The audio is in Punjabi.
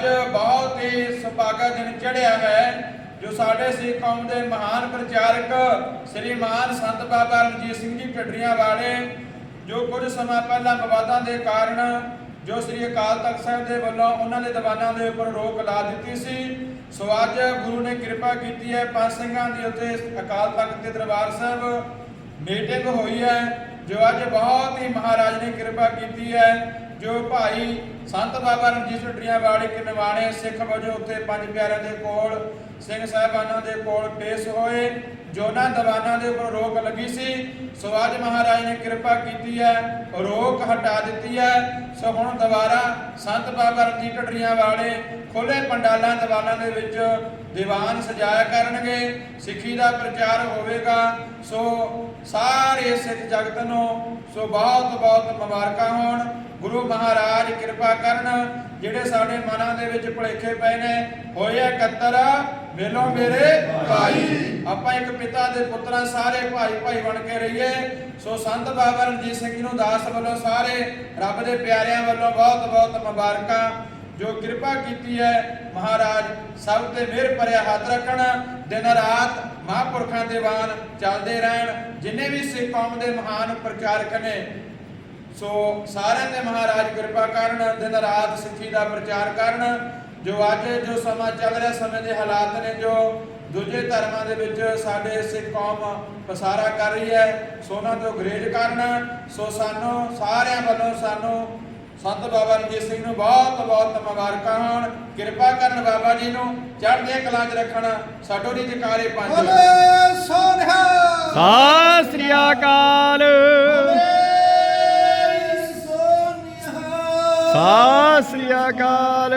ਅੱਜ ਬਹੁਤ ਹੀ ਸੁਭਾਗਾ ਦਿਨ ਚੜ੍ਹਿਆ ਹੈ, ਜੋ ਸਾਡੇ ਸਿੱਖ ਕੌਮ ਦੇ ਮਹਾਨ ਪ੍ਰਚਾਰਕ ਸ੍ਰੀਮਾਨ ਸੰਤ ਬਾਬਾ ਰਣਜੀਤ ਸਿੰਘ ਜੀ ਢੱਡਰੀਆਂ ਵਾਲੇ, ਜੋ ਕੁਝ ਸਮਾਂ ਪਹਿਲਾਂ ਵਿਵਾਦਾਂ ਦੇ ਕਾਰਨ ਜੋ ਸ੍ਰੀ ਅਕਾਲ ਤਖਤ ਸਾਹਿਬ ਦੇ ਵੱਲੋਂ ਉਹਨਾਂ ਦੇ ਦੀਵਾਨਾਂ ਦੇ ਉੱਪਰ ਰੋਕ ਲਾ ਦਿੱਤੀ ਸੀ, ਸੋ ਅੱਜ ਗੁਰੂ ਨੇ ਕਿਰਪਾ ਕੀਤੀ ਹੈ ਪੰਜ ਸਿੰਘਾਂ ਦੀ ਉੱਤੇ ਅਕਾਲ ਤਖਤ ਦੇ ਦਰਬਾਰ ਸਾਹਿਬ ਮੀਟਿੰਗ ਹੋਈ ਹੈ। ਜੋ ਅੱਜ ਬਹੁਤ ਹੀ ਮਹਾਰਾਜ ਨੇ ਕਿਰਪਾ ਕੀਤੀ ਹੈ, ਜੋ ਭਾਈ ਸੰਤ ਬਾਬਾ ਰਣਜੀਤ ਢੱਡਰੀਆਂ ਵਾਲੇ ਕਿ ਸਿੱਖ ਵਜੋਂ ਉੱਤੇ ਪੰਜ ਪਿਆਰਿਆਂ ਦੇ ਕੋਲ, ਸਿੰਘ ਸਾਹਿਬਾਨਾਂ ਦੇ ਕੋਲ ਪੇਸ਼ ਹੋਏ ਜੋ ਉਹਨਾਂ ਦੀਵਾਨਾਂ ਦੇ ਉੱਪਰ ਰੋਕ ਲੱਗੀ ਸੀ। ਸੋ ਅੱਜ ਮਹਾਰਾਜ ਨੇ ਕਿਰਪਾ ਕੀਤੀ ਹੈ, ਰੋਕ ਹਟਾ ਦਿੱਤੀ ਹੈ। ਸੋ ਹੁਣ ਦੁਬਾਰਾ ਸੰਤ ਬਾਬਾ ਰਣਜੀਤ ਢੱਡਰੀਆਂ ਵਾਲੇ ਖੁੱਲੇ ਪੰਡਾਲਾਂ ਦੀਵਾਨਾਂ ਦੇ ਵਿੱਚ ਦੀਵਾਨ ਸਜਾਇਆ ਕਰਨਗੇ। ਸਿੱਖੀ ਦਾ ਪ੍ਰਚਾਰ ਹੋਵੇਗਾ। ਸੋ ਸਾਰੇ ਸਿੱਖ ਜਗਤ ਨੂੰ ਸੋ ਬਹੁਤ ਬਹੁਤ ਮੁਬਾਰਕਾਂ ਹੋਣ। ਗੁਰੂ ਮਹਾਰਾਜ ਕਿਰਪਾ ਕਰਨ, ਜਿਹੜੇ ਸਾਡੇ ਮਨਾਂ ਦੇ ਵਿੱਚ ਭੁਲੇਖੇ ਪਏ ਨੇ, ਹੋਏ ਇਕੱਤਰ, ਵੇਲੋ ਮੇਰੇ ਭਾਈ। ਆਪਾਂ ਇੱਕ ਪਿਤਾ ਦੇ ਪੁੱਤਰਾਂ ਸਾਰੇ ਭਾਈ ਭਾਈ ਬਣ ਕੇ ਰਹੀਏ। ਸੋ ਸੰਤ ਬਾਬਾ ਰਣਜੀਤ ਸਿੰਘ ਜੀ ਨੂੰ ਦਾਸ ਵੱਲੋਂ ਸਾਰੇ ਰੱਬ ਦੇ ਪਿਆਰਿਆਂ ਵੱਲੋਂ ਬਹੁਤ ਬਹੁਤ ਮੁਬਾਰਕਾਂ। ਜੋ ਕਿਰਪਾ ਕੀਤੀ ਹੈ, ਮਹਾਰਾਜ, ਸਭ ਤੇ ਮਿਹਰ ਭਰਿਆ ਹੱਥ ਰੱਖਣ। ਦਿਨ ਰਾਤ ਮਹਾਂਪੁਰਖਾਂ ਦੇ ਬਾਣ ਚੱਲਦੇ ਰਹਿਣ, ਜਿਨੇ ਵੀ ਸਿੱਖ ਕੌਮ ਦੇ ਮਹਾਨ ਪ੍ਰਚਾਰਕ ਨੇ। ਸੋ ਸਾਰਿਆਂ ਤੇ ਮਹਾਰਾਜ ਕਿਰਪਾ ਕਰਨ, ਦਿਨ ਰਾਤ ਸਿੱਖੀ ਦਾ ਪ੍ਰਚਾਰ ਕਰਨ। ਜੋ ਅੱਜ ਜੋ ਸਮਾਂ ਚੱਲ ਰਿਹਾ, ਸਮੇਂ ਦੇ ਹਾਲਾਤ ਨੇ ਜੋ, ਦੂਜੇ ਧਰਮਾਂ ਦੇ ਵਿੱਚ ਸਾਡੇ ਸਿੱਖ ਕੌਮ ਪਸਾਰਾ ਕਰ ਰਹੀ ਹੈ, ਸੋ ਉਹਨਾਂ ਤੋਂ ਗਰੇਜ ਕਰਨ। ਸੋ ਸਾਨੂੰ ਸਾਰਿਆਂ ਵੱਲੋਂ ਸਾਨੂੰ ਸੰਤ ਬਾਬਾ ਰਣਜੀਤ ਸਿੰਘ ਨੂੰ ਬਹੁਤ ਬਹੁਤ ਮੁਬਾਰਕਾਂ ਹੋਣ। ਕਿਰਪਾ ਕਰਨ ਬਾਬਾ ਜੀ ਨੂੰ। ਚੜ੍ਹਦੇ ਕਲਾਂ 'ਚ ਰੱਖਣ। ਸਾਡੋ ਦੀ ਜਕਾਰੇ ਪੰਜ। ਬੋਲੇ ਸੋਨਿਹਾ ਸਤਿ ਸ੍ਰੀ ਅਕਾਲ। ਸਤਿ ਸ੍ਰੀ ਅਕਾਲ।